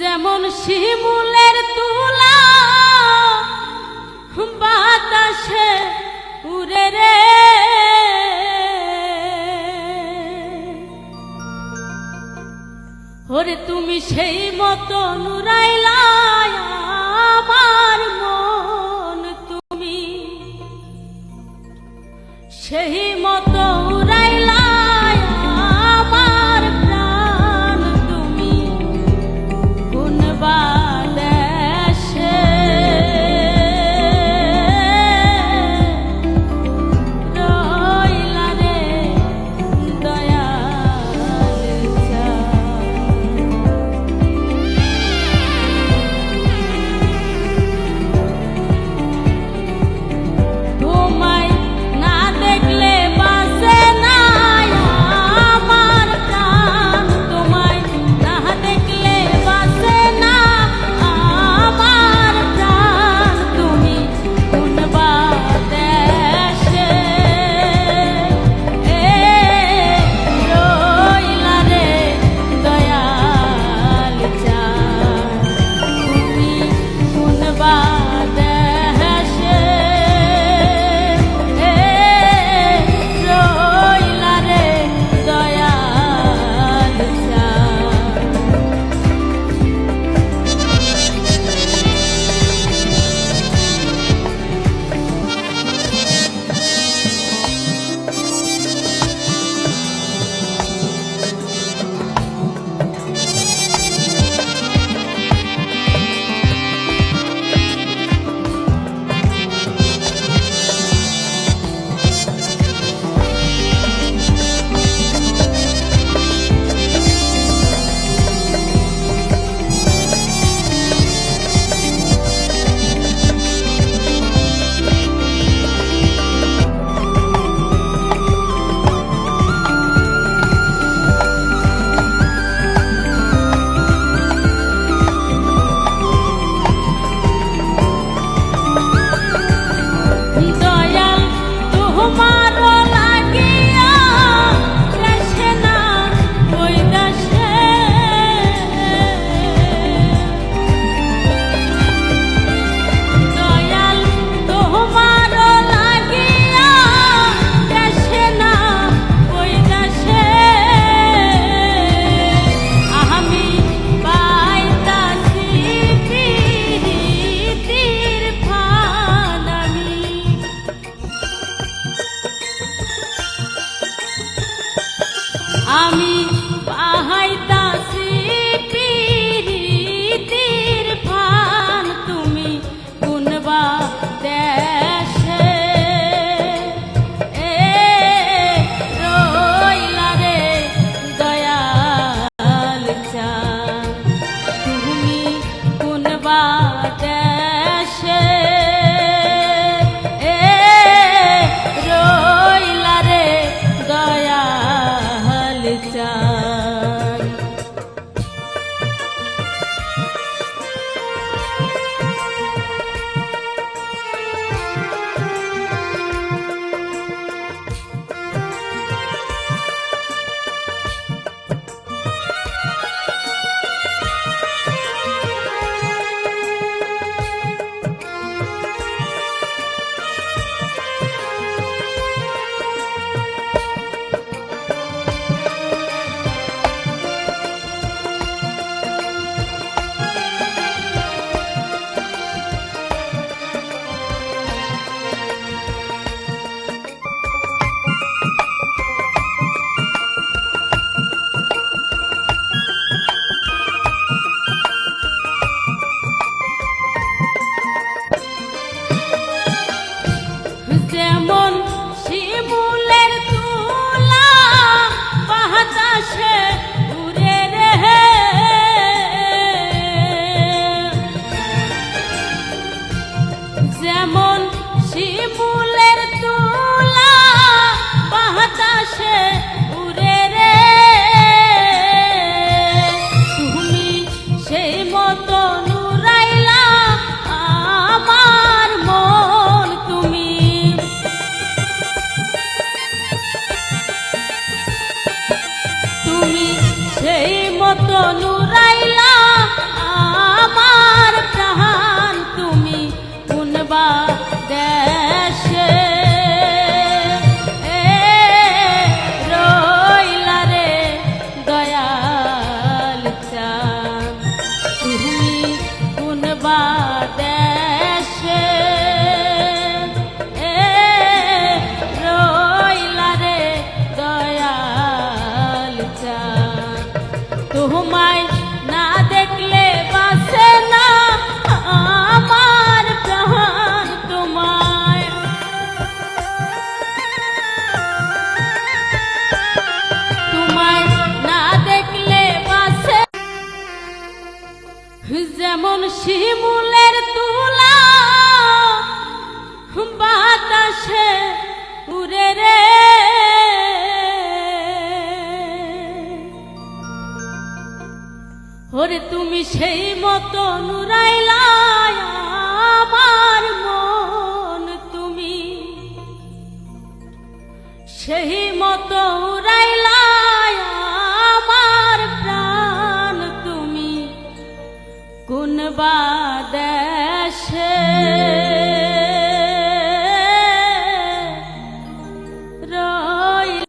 যেমন শিমুলের তুলা, বাতাসে উড়ে রে। ওরে তুমি সেই মতো নুরাইলা আমার মন তুমি। সেই মতো উড়াইলা তোমায় সেই মতন নুরাইলায় আমার মন তুমি। সেই মতো রাইলা